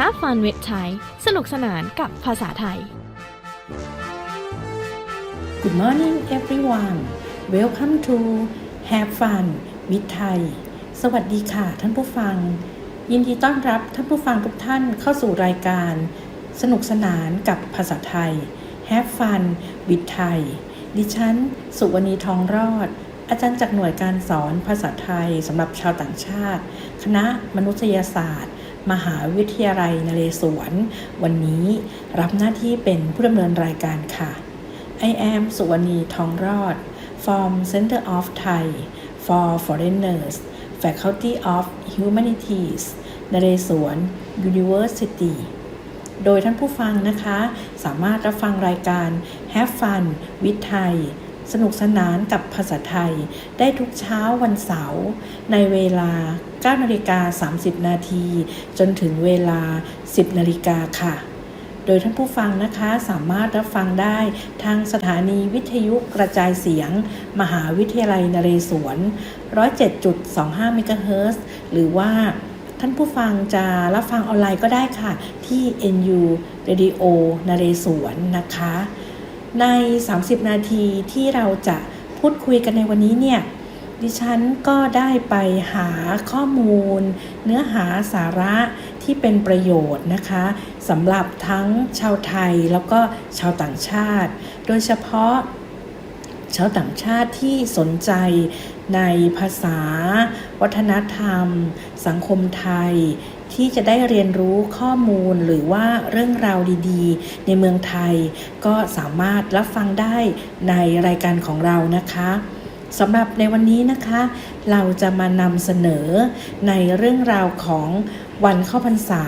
Have fun with Thai สนุกสนานกับภาษาไทย Good morning everyone Welcome to Have Fun with Thai สวัสดีค่ะท่านผู้ฟัง ยินดีต้อนรับท่านผู้ฟังทุกท่านเข้าสู่รายการ สนุกสนานกับภาษาไทย Have Fun with Thai ดิฉัน สุวรรณีทองรอด อาจารย์จากหน่วยการสอนภาษาไทยสำหรับชาวต่างชาติ คณะมนุษยศาสตร์ มหาวิทยาลัยนเรศวร วันนี้รับหน้าที่เป็นผู้ดำเนินรายการค่ะ I am สุวรรณีทองรอด from Center of Thai for Foreigners Faculty of Humanities นเรศวร University โดยท่านผู้ฟังนะคะ สามารถรับฟังรายการ Have Fun with Thai สนุกสนานกับภาษาไทย ได้ทุกเช้าวันเสาร์ในเวลา 9นาฬิกา30 นาที จนถึงเวลา 10 นาฬิกาค่ะ โดยท่านผู้ฟังนะคะสามารถรับฟังได้ทางสถานีวิทยุกระจายเสียง มหาวิทยาลัยนเรศวร 107.25เมกะเฮิรตซ์หรือว่าท่านผู้ฟังจะรับฟังออนไลน์ก็ได้ค่ะ ที่ NU Radio นเรศวรนะคะ ใน 30 นาทีที่เราจะพูดคุยกันในวันนี้เนี่ย ดิฉันก็ได้ไปหาข้อมูล เนื้อหาสาระที่เป็นประโยชน์นะคะสำหรับทั้งชาวไทยแล้วก็ชาวต่างชาติ โดยเฉพาะชาวต่างชาติที่สนใจในภาษา วัฒนธรรม สังคมไทย ที่จะได้เรียนรู้ข้อมูลหรือว่าเรื่องราวดีๆ ในเมืองไทย ก็สามารถรับฟังได้ในรายการของเรานะคะ สำหรับในวันนี้นะคะ เราจะมานำเสนอในเรื่องราวของวันเข้าพรรษา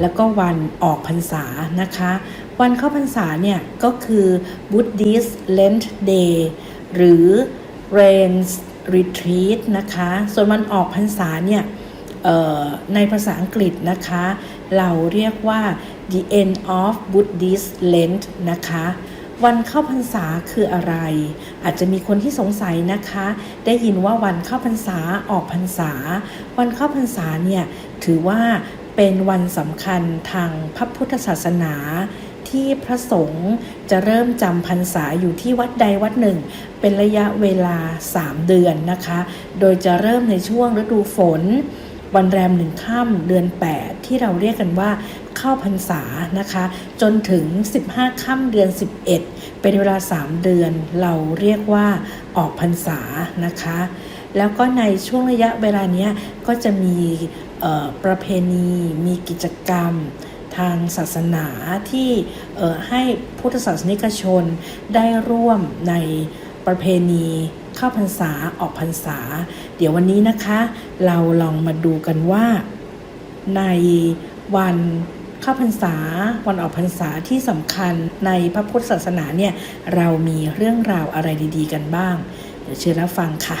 แล้วก็วันออกพรรษานะคะ วันเข้าพรรษาเนี่ยก็คือ Buddhist Lent Day หรือ Rains Retreat นะคะ ส่วนวันออกพรรษาเนี่ยในภาษาอังกฤษนะคะ เราเรียกว่า the end of Buddhist Lent นะคะ วันเข้าพรรษาคืออะไร อาจจะมีคนที่สงสัยนะคะ ได้ยินว่าวันเข้าพรรษาออกพรรษา วันเข้าพรรษาเนี่ยถือว่าเป็นวันสำคัญทางพระพุทธศาสนาที่พระสงฆ์จะเริ่มจำพรรษาอยู่ที่วัดใดวัดหนึ่ง เป็นระยะเวลา 3 เดือนนะคะ โดยจะเริ่มในช่วงฤดูฝน วันแรมหนึ่งค่ำเดือน 8 ที่เราเรียกกันว่าเข้าพรรษานะคะ จนถึง 15 ค่ำเดือน 11 เป็นเวลา 3 เดือนเราเรียกว่าออกพรรษานะคะ แล้วก็ในช่วงระยะเวลาเนี้ยก็จะมีประเพณีมีกิจกรรมทางศาสนาที่ให้พุทธศาสนิกชนได้ร่วมในประเพณี เข้าพรรษาออกพรรษา เดี๋ยววันนี้นะคะ เราลองมาดูกันว่า ในวันเข้าพรรษาวันออกพรรษาที่สำคัญในพระพุทธศาสนาเนี่ยเรามีเรื่องราวอะไรดี ๆ กันบ้าง เดี๋ยวเชิญรับฟังค่ะ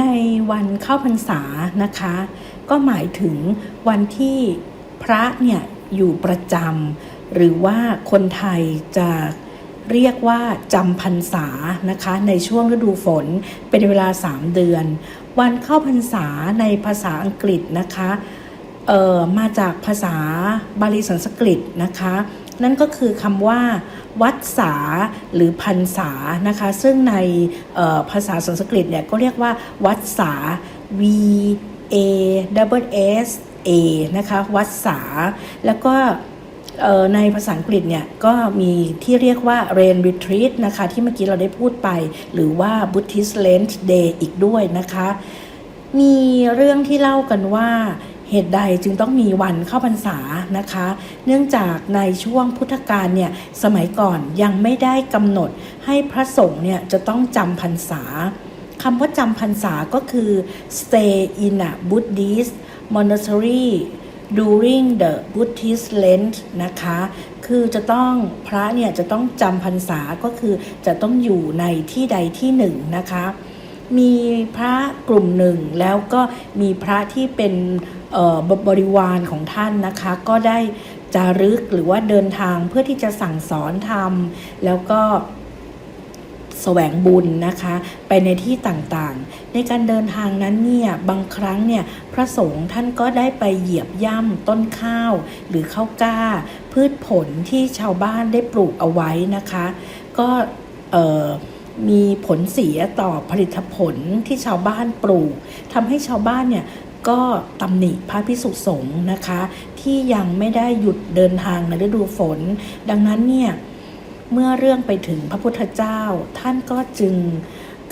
ในวันเข้าพรรษานะคะ ก็หมายถึงวันที่พระเนี่ยอยู่ประจำหรือว่าคนไทยจะ เรียกว่าจำพรรษานะคะในช่วงฤดูฝนเป็นเวลา 3 เดือน วันเข้าพรรษาในภาษาอังกฤษนะคะเอ่อมาจากภาษาบาลีสันสกฤตนะคะ นั่นก็คือคำว่า วัดษาหรือพรรษานะคะ ซึ่งในภาษาสันสกฤตเนี่ยก็เรียกว่า วัดษา V A W S A นะคะ วัดษาแล้วก็ ในภาษาอังกฤษเนี่ยก็มีที่เรียกว่า Rain Retreat นะคะ ที่เมื่อกี้เราได้พูดไป หรือว่า Buddhist Lent Day อีกด้วยนะคะ มีเรื่องที่เล่ากันว่าเหตุใดจึงต้องมีวันเข้าพรรษานะคะ เนื่องจากในช่วงพุทธกาลเนี่ยสมัยก่อนยังไม่ได้กำหนดให้พระสงฆ์เนี่ยจะต้องจำพรรษาคำว่าจำพรรษาก็คือ stay in a Buddhist monastery during the Buddhist Lent นะคะ คือจะต้องพระเนี่ยจะต้องจำพรรษาก็คือจะต้องอยู่ในที่ใดที่หนึ่งนะคะ มีพระกลุ่มหนึ่งแล้วก็มีพระที่เป็นเอ่อบริวารของท่านนะคะ ก็ได้จารึกหรือว่าเดินทางเพื่อที่จะสั่งสอนธรรม แล้วก็ แสวงบุญนะคะ ไปในที่ต่างๆ ในการเดินทางนั้นเนี่ยบางครั้งเนี่ยพระสงฆ์ท่านก็ได้ไปเหยียบย่ำต้นข้าว หรือข้าวกล้า พืชผลที่ชาวบ้านได้ปลูกเอาไว้นะคะ ก็มีผลเสียต่อผลิตผลที่ชาวบ้านปลูกทำให้ชาวบ้านเนี่ยก็ตำหนิพระพิสุสงฆ์นะคะ ที่ยังไม่ได้หยุดเดินทางในฤดูฝน ดังนั้นเนี่ย เมื่อเรื่องไปถึงพระพุทธเจ้า ท่านก็จึง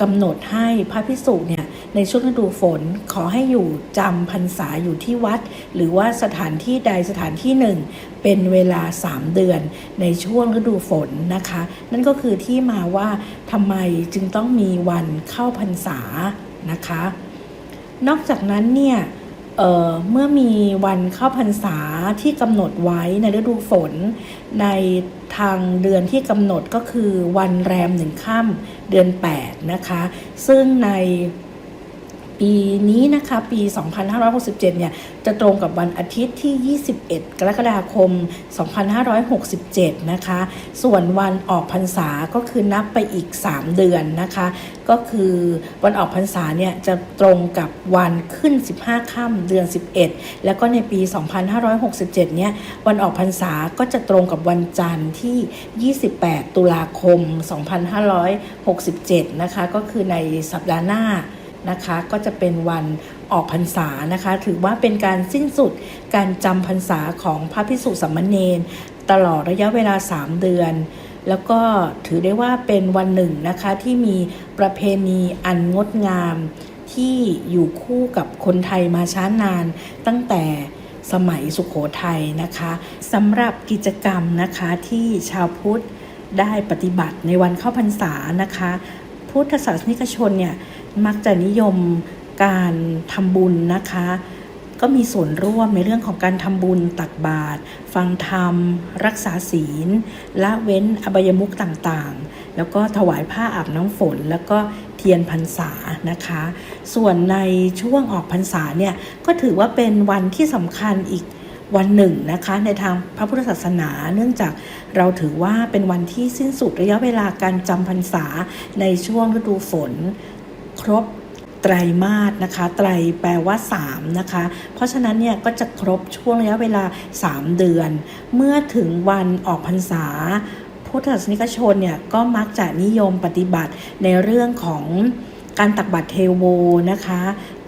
กำหนดให้พระพิสุเนี่ยในช่วงฤดูฝนขอให้อยู่จำพรรษาอยู่ที่วัด หรือว่าสถานที่ใดสถานที่หนึ่ง เป็นเวลา 3 เดือนในช่วงฤดูฝนนะคะ นั่นก็คือที่มาว่าทำไมจึงต้องมีวันเข้าพรรษานะคะ นอกจากนั้นเนี่ย เเมื่อมีวันเข้าพรรษาที่กำหนดไว้ในฤดูฝน ในทางเดือนที่กำหนดก็คือวันแรมหนึ่งค่ำเดือน 8 นะคะ ซึ่งใน ปีนี้นะคะ ปี 2567 เนี่ย จะตรงกับวันอาทิตย์ที่ 21 กรกฎาคม 2567 นะคะ ส่วนวันออกพรรษาก็คือนับไปอีก 3 เดือนนะคะ ก็คือวันออกพรรษาเนี่ย จะตรงกับวันขึ้น 15 ค่ำเดือน 11 แล้วก็ในปี 2567 เนี่ย วันออกพรรษาก็จะตรงกับวันจันทร์ที่ 28 ตุลาคม 2567 นะคะ ก็คือในสัปดาห์หน้า นะคะ ก็จะเป็นวันออกพรรษานะคะ ถือว่าเป็นการสิ้นสุดการจำพรรษาของพระพิสุสัมมเนนตลอดระยะเวลา 3 เดือน แล้วก็ถือได้ว่าเป็นวันหนึ่งนะคะที่มีประเพณีอันงดงามที่อยู่คู่กับคนไทยมาช้านานตั้งแต่สมัยสุขโขทัยนะคะสำหรับกิจกรรมนะคะที่ชาวพุทธได้ปฏิบัติในวันเข้าพรรษานะคะ พุทธศาสนิกชนเนี่ย มักจะนิยมการทำบุญนะคะ ก็มีส่วนร่วมในเรื่องของการทำบุญตักบาตรฟังธรรม รักษาศีลละเว้นอบายมุขต่างๆ แล้วก็ถวายผ้าอาบน้ำฝน แล้วก็เทียนพรรษานะคะ ส่วนในช่วงออกพรรษาเนี่ยก็ถือว่าเป็นวันที่สำคัญอีกวันหนึ่งนะคะในทางพระพุทธศาสนาเนื่องจากเราถือว่าเป็นวันที่สิ้นสุดระยะเวลาการจำพรรษาในช่วงฤดูฝน ครบไตรมาสนะคะ ไตรแปลว่า3นะคะ เพราะฉะนั้นเนี่ยก็จะครบช่วงระยะเวลา 3 เดือน เมื่อถึงวันออกพรรษาพุทธศาสนิกชนเนี่ยก็มักจะนิยมปฏิบัติในเรื่องของ การตักบาตรเทโวนะคะ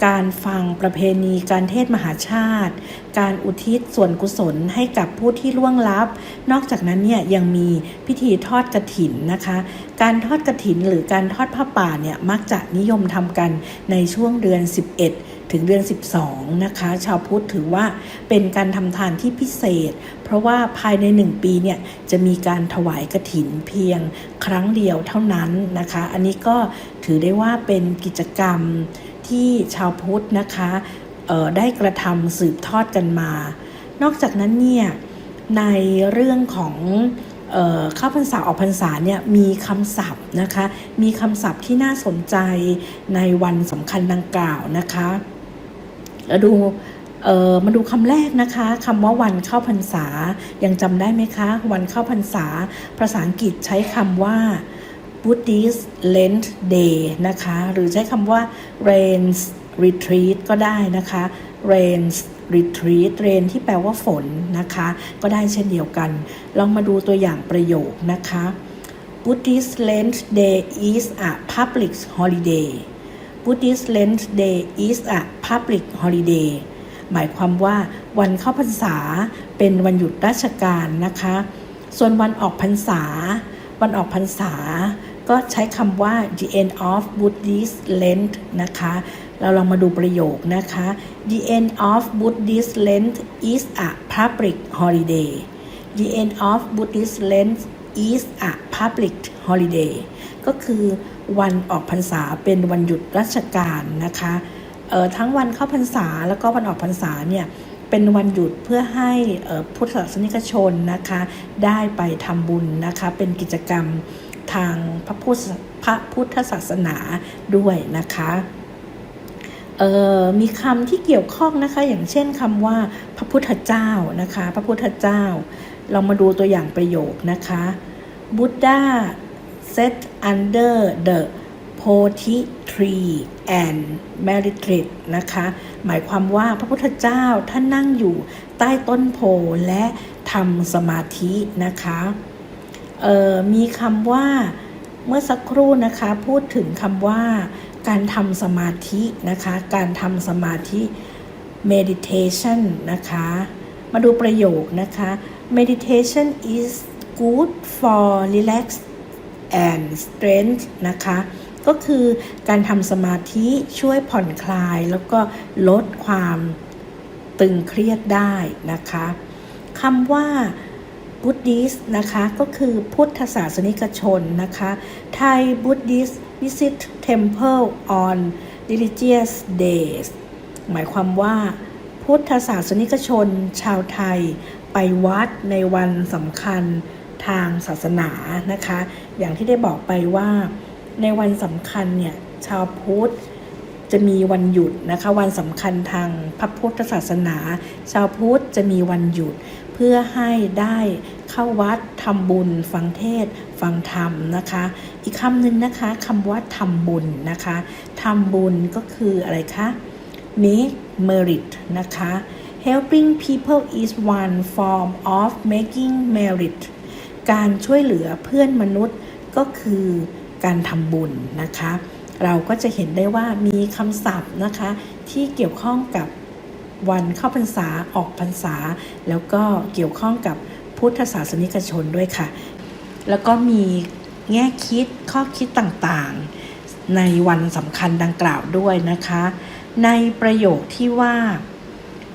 การฟังประเพณีการเทศมหาชาติ การอุทิศส่วนกุศลให้กับผู้ที่ล่วงลับ นอกจากนั้นเนี่ยยังมีพิธีทอดกระถินนะคะ การทอดกระถินหรือการทอดผ้าป่าเนี่ยมักจะนิยมทำกันในช่วงเดือน 11 ถึงเดือน 12 นะคะ ชาวพุทธถือว่าเป็นการทำทานที่พิเศษ เพราะว่าภายใน 1 ปีเนี่ยจะมีการถวายกระถินเพียงครั้งเดียวเท่านั้นนะคะ อันนี้ก็ ถือได้ว่าเป็นกิจกรรมที่ชาวพุทธนะคะได้กระทำสืบทอดกันมา นอกจากนั้นเนี่ยในเรื่องของเข้าพรรษาออกพรรษาเนี่ยมีคำศัพท์นะคะ มีคำศัพท์ที่น่าสนใจในวันสำคัญดังกล่าวนะคะแล้วดูมาดูคำแรกนะคะคำว่าวันเข้าพรรษายังจำได้ไหมคะ วันเข้าพรรษาภาษาอังกฤษใช้คำว่า Buddhist Lent Day นะคะ หรือใช้คำว่า Rains Retreat ก็ได้นะคะ Rains Retreat Rain ที่แปลว่าฝนนะคะ ก็ได้เช่นเดียวกัน ลองมาดูตัวอย่างประโยคนะคะ Buddhist Lent Day is a public holiday Buddhist Lent Day is a public holiday หมายความว่าวันเข้าพรรษาเป็นวันหยุดราชการนะคะ ส่วนวันออกพรรษา วันออกพรรษา ก็ใช้คำว่า the end of Buddhist Lent นะคะ เราลองมาดูประโยคนะคะ the end of Buddhist Lent is a public holiday the end of Buddhist Lent is a public holiday ก็คือวันออกพรรษาเป็นวันหยุดราชการนะคะเอ่อทั้งวันเข้าพรรษาแล้วก็วันออกพรรษาเนี่ยเป็นวันหยุดเพื่อให้ออพุทธศาสนิกชนนะคะ ได้ไปทำบุญนะคะ เป็นกิจกรรม ทางพระพุทธพระพุทธศาสนาด้วยนะคะมีคำที่เกี่ยวข้องนะคะ อย่างเช่นคำว่าพระพุทธเจ้านะคะ พระพุทธเจ้า เรามาดูตัวอย่างประโยคนะคะ Buddha set under the p o t i tree and meritrit นะคะ หมายความว่าพระพุทธเจ้าท่านนั่งอยู่ใต้ต้นโพและทำสมาธินะคะ มีคำว่าเมื่อสักครู่นะคะพูดถึงคำว่า การทำสมาธินะคะ การทำสมาธิ meditation นะคะ มาดูประโยคนะคะ meditation is good for relax and strength นะคะ ก็คือการทำสมาธิช่วยผ่อนคลายแล้วก็ลดความตึงเครียดได้นะคะคำว่า Buddhist นะคะก็คือพุทธศาสนิกชนนะคะ Thai Buddhist visit temple on religious days หมายความว่าพุทธศาสนิกชนชาวไทยไปวัดในวันสำคัญทางศาสนานะคะ อย่างที่ได้บอกไปว่าในวันสำคัญเนี่ยชาวพุทธจะมีวันหยุดนะคะ วันสำคัญทางพระพุทธศาสนา ชาวพุทธจะมีวันหยุด เพื่อให้ได้เข้าวัดทำบุญ ฟังเทศ ฟังธรรมนะคะ อีกคำหนึ่งนะคะคำว่าทำบุญนะคะทำบุญก็คืออะไรคะ make merit นะคะ helping people is one form of making merit การช่วยเหลือเพื่อนมนุษย์ก็คือการทำบุญนะคะ เราก็จะเห็นได้ว่ามีคำศัพท์นะคะที่เกี่ยวข้องกับ วันเข้าพรรษาออกพรรษา แล้วก็เกี่ยวข้องกับพุทธศาสนิกชนด้วยค่ะ แล้วก็มีแง่คิดข้อคิดต่างๆ ในวันสำคัญดังกล่าวด้วยนะคะ ในประโยคที่ว่า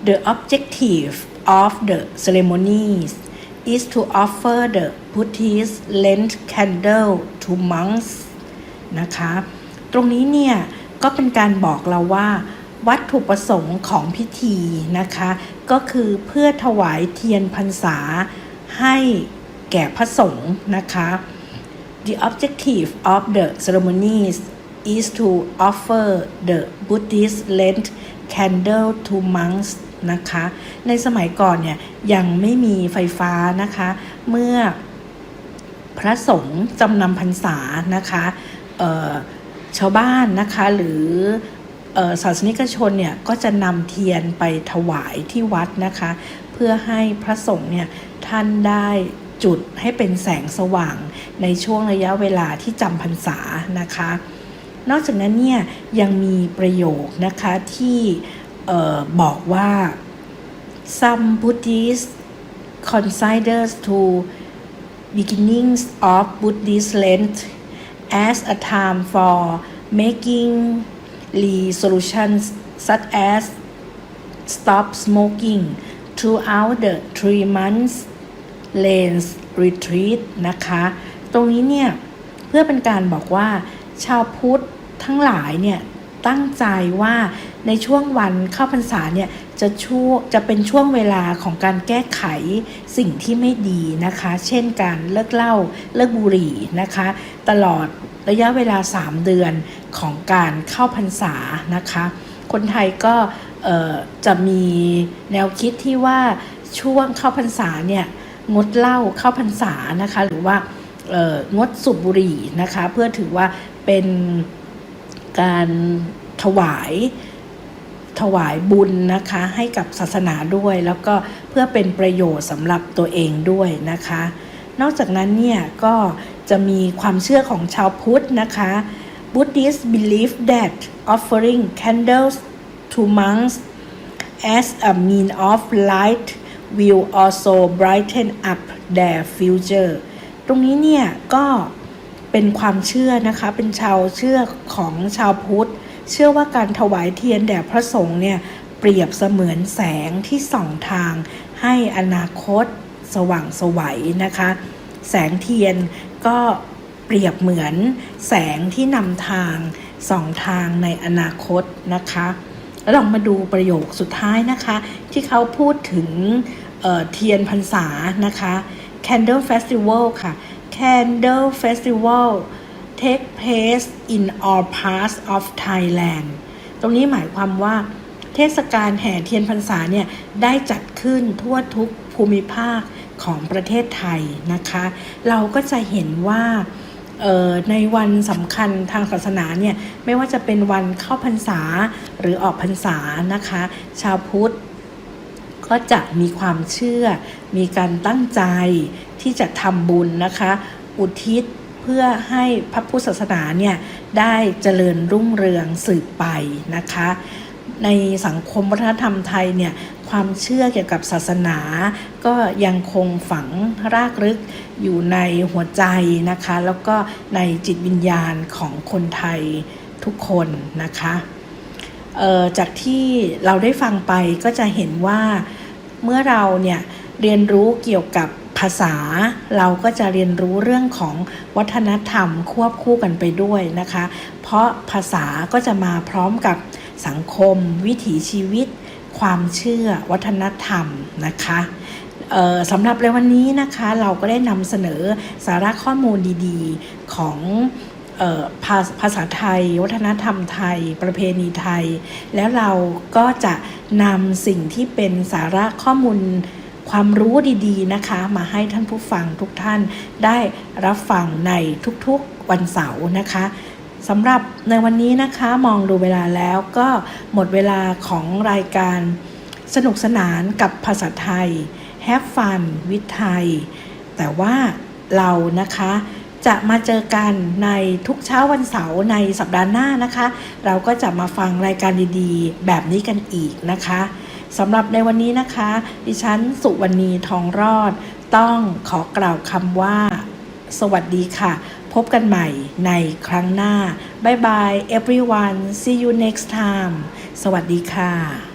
the objective of the ceremonies is to offer the Buddhist Lent candle to monks นะคะ ตรงนี้เนี่ยก็เป็นการบอกเราว่า วัตถุประสงค์ของพิธีนะคะ ก็คือเพื่อถวายเทียนพรรษาให้แก่พระสงฆ์นะคะ The objective of the ceremonies is to offer the Buddhist Lent candle to monks นะคะ ในสมัยก่อนเนี่ยยังไม่มีไฟฟ้านะคะ เมื่อพระสงฆ์จำนำพรรษานะคะเอ่อชาวบ้านนะคะหรือ ศาสนิกชนเนี่ยก็จะนำเทียนไปถวายที่วัดนะคะ เพื่อให้พระสงฆ์เนี่ยท่านได้จุดให้เป็นแสงสว่างในช่วงระยะเวลาที่จำพรรษานะคะ นอกจากนั้นเนี่ยยังมีประโยคนะคะที่บอกว่า some Buddhists considers to beginnings of Buddhist Lent as a time for making resolutions such as stop smoking throughout the three months Lent retreat นะคะ ตรงนี้เนี่ย เพื่อเป็นการบอกว่าชาวพุทธทั้งหลายเนี่ย ตั้งใจว่าในช่วงวันเข้าพรรษาเนี่ย จะช่วจะเป็นช่วงเวลาของการแก้ไขสิ่งที่ไม่ดีนะคะ เช่นการเลิกเหล้าเลิกบุหรี่นะคะ ตลอด ระยะเวลา 3 เดือนของการเข้าพรรษานะคะ คนไทยก็จะมีแนวคิดที่ว่าช่วงเข้าพรรษาเนี่ยงดเหล้าเข้าพรรษานะคะ หรือว่างดสูบบุหรี่นะคะ เพื่อถือว่าเป็นการถวายถวายบุญนะคะให้กับศาสนาด้วย แล้วก็เพื่อเป็นประโยชน์สำหรับตัวเองด้วยนะคะ นอกจากนั้นเนี่ยก็ จะมีความเชื่อของชาวพุทธนะคะ Buddhists believe that offering candles to monks as a mean of light will also brighten up their future ตรงนี้เนี่ยก็เป็นความเชื่อนะคะ เป็นชาวเชื่อของชาวพุทธ เชื่อว่าการถวายเทียนแด่พระสงฆ์เนี่ยเปรียบเสมือนแสงที่ส่องทางให้อนาคตสว่างสวัยนะคะ แสงเทียน ก็เปรียบเหมือนแสงที่นำทางสองทางในอนาคตนะคะแล้วลองมาดูประโยคสุดท้ายนะคะ ที่เขาพูดถึงเเทียนพรรษานะคะ Candle Festival ค่ะ Candle Festival take place in all parts of Thailand ตรงนี้หมายความว่า เทศกาลแห่เทียนพรรษาเนี่ยได้จัดขึ้นทั่วทุกภูมิภาคของประเทศไทยนะคะ เราก็จะเห็นว่าออในวันสำคัญทางศาสนาเนี่ยไม่ว่าจะเป็นวันเข้าพรรษาหรือออกพรรษานะคะ ชาวพุทธก็จะมีความเชื่อ มีการตั้งใจที่จะทำบุญนะคะ อุทิศเพื่อให้พระพุทธศาสนาเนี่ยได้เจริญรุ่งเรืองสืบไปนะคะ ในสังคมวัฒนธรรมไทยเนี่ยความเชื่อเกี่ยวกับศาสนา ก็ยังคงฝังรากลึกอยู่ในหัวใจนะคะ แล้วก็ในจิตวิญญาณของคนไทยทุกคนนะคะจากที่เราได้ฟังไปก็จะเห็นว่าเมื่อเราเนี่ยเรียนรู้เกี่ยวกับภาษา เราก็จะเรียนรู้เรื่องของวัฒนธรรมควบคู่กันไปด้วยนะคะ เพราะภาษาก็จะมาพร้อมกับ สังคม วิถีชีวิต ความเชื่อ วัฒนธรรมนะคะสำหรับในวันนี้นะคะเราก็ได้นำเสนอสาระข้อมูลดีๆของภาภาษาไทย วัฒนธรรมไทย ประเพณีไทย แล้วเราก็จะนำสิ่งที่เป็นสาระข้อมูลความรู้ดีๆนะคะ มาให้ท่านผู้ฟังทุกท่านได้รับฟังในทุกๆวันเสาร์นะคะ สำหรับในวันนี้นะคะมองดูเวลาแล้วก็หมดเวลาของรายการสนุกสนานกับภาษาไทย Have Fun วิทไทย แต่ว่าเรานะคะจะมาเจอกันในทุกเช้าวันเสาร์ในสัปดาห์หน้านะคะ เราก็จะมาฟังรายการดีๆ แบบนี้กันอีกนะคะสำหรับในวันนี้นะคะ ดิฉันสุวรรณีทองรอด ต้องขอกล่าวคำว่า สวัสดีค่ะ พบกันใหม่ในครั้งหน้าบ๊ายบาย everyone see you next time สวัสดีค่ะ